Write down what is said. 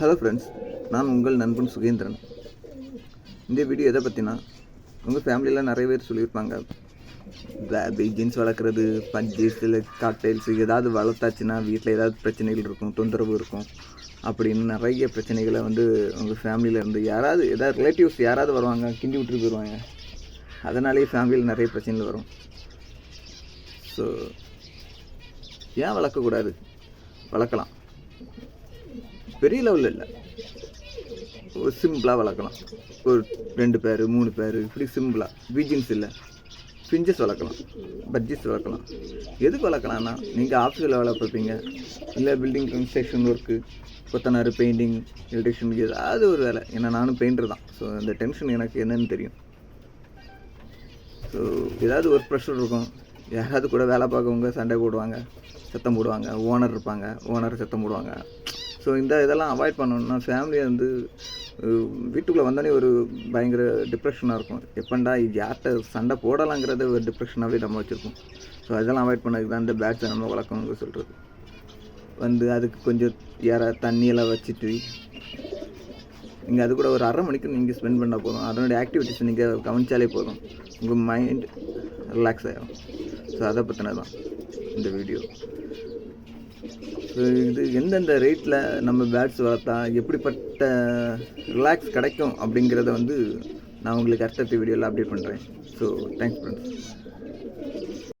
Hello friends நான் உங்கள் நண்பன் சுகேந்திரன். இந்த வீடியோ எதை பற்றினா உங்கள் ஃபேமிலியில் நிறைய பேர் சொல்லியிருப்பாங்க. பேபி ஜீன்ஸ் வளர்க்குறது பஞ்சீஸ் இல்லை காக்டைல்ஸ் ஏதாவது வளர்த்தாச்சுன்னா வீட்டில் ஏதாவது பிரச்சனைகள் இருக்கும் தொந்தரவு இருக்கும். அப்படின்னு நிறைய பிரச்சனைகளை வந்து உங்கள் ஃபேமிலியில் இருந்து யாராவது ஏதாவது ரிலேட்டிவ்ஸ் யாராவது வருவாங்க கிண்டி விட்டுட்டு போயிடுவாங்க அதனாலேயே ஃபேமிலியில் நிறைய பிரச்சனைகள் வரும். ஸோ ஏன் வளர்க்கக்கூடாது வளர்க்கலாம். பெரிய லெவலில் இல்லை. ஒரு சிம்பிளாக வளர்க்கலாம். ஒரு ரெண்டு பேர் மூணு பேர் இப்படி சிம்பிளாக பீஜின்ஸ் இல்லை. ஃபிஞ்சஸ் வளர்க்கலாம். பட்ஜெட்ஸ் வளர்க்கலாம். எதுக்கு வளர்க்கலாம்னா நீங்கள் ஆஃபீஸில் வேலை பார்ப்பீங்க. இல்லை பில்டிங் கன்ஸ்ட்ரக்ஷன் ஒர்க்கு கொத்தனார் பெயிண்டிங் எலக்ட்ரிஷியன் ஏதாவது ஒரு வேலை. ஏன்னா நானும் பெயிண்டர் தான். ஸோ அந்த டென்ஷன் எனக்கு என்னன்னு தெரியும். ஸோ ஏதாவது ஒர்க் ப்ரெஷர் இருக்கும். யாராவது கூட வேலை பார்க்கவங்க சண்டை போடுவாங்க சத்தம் போடுவாங்க ஓனர் இருப்பாங்க ஓனர் சத்தம் போடுவாங்க. ஸோ இந்த இதெல்லாம் அவாய்ட் பண்ணணும்னா ஃபேமிலியை வந்து வீட்டுக்குள்ளே வந்தோடனே ஒரு பயங்கர டிப்ரெஷனாக இருக்கும். எப்பண்டா இது யார்கிட்ட சண்டை போடலாங்கிறத ஒரு டிப்ரெஷனாகவே நம்ம வச்சுருக்கோம் ஸோ அதெல்லாம் அவாய்ட் பண்ணதுக்கு தான் இந்த பேட்ஸை நம்ம வளர்க்கணுங்க சொல்கிறது வந்து அதுக்கு கொஞ்சம் ஏற தண்ணியெல்லாம் வச்சுட்டு நீங்கள் அது கூட ஒரு அரை மணிக்கு நீங்கள் ஸ்பெண்ட் பண்ணால் போதும். அதனுடைய ஆக்டிவிட்டிஸ் நீங்கள் கவனிச்சாலே போதும். உங்கள் மைண்ட் ரிலாக்ஸ் ஆகிடும் ஸோ அதை பற்றினது தான் இந்த வீடியோ இது எந்தெந்த ரேட்டில் நம்ம பேட்ஸ் வளர்த்தா எப்படிப்பட்ட ரிலாக்ஸ் கிடைக்கும் அப்படிங்கிறத வந்து நான் உங்களுக்கு அடுத்தடுத்த வீடியோவில் அப்டேட் பண்ணுறேன் ஸோ தேங்க்ஸ் ஃப்ரெண்ட்ஸ்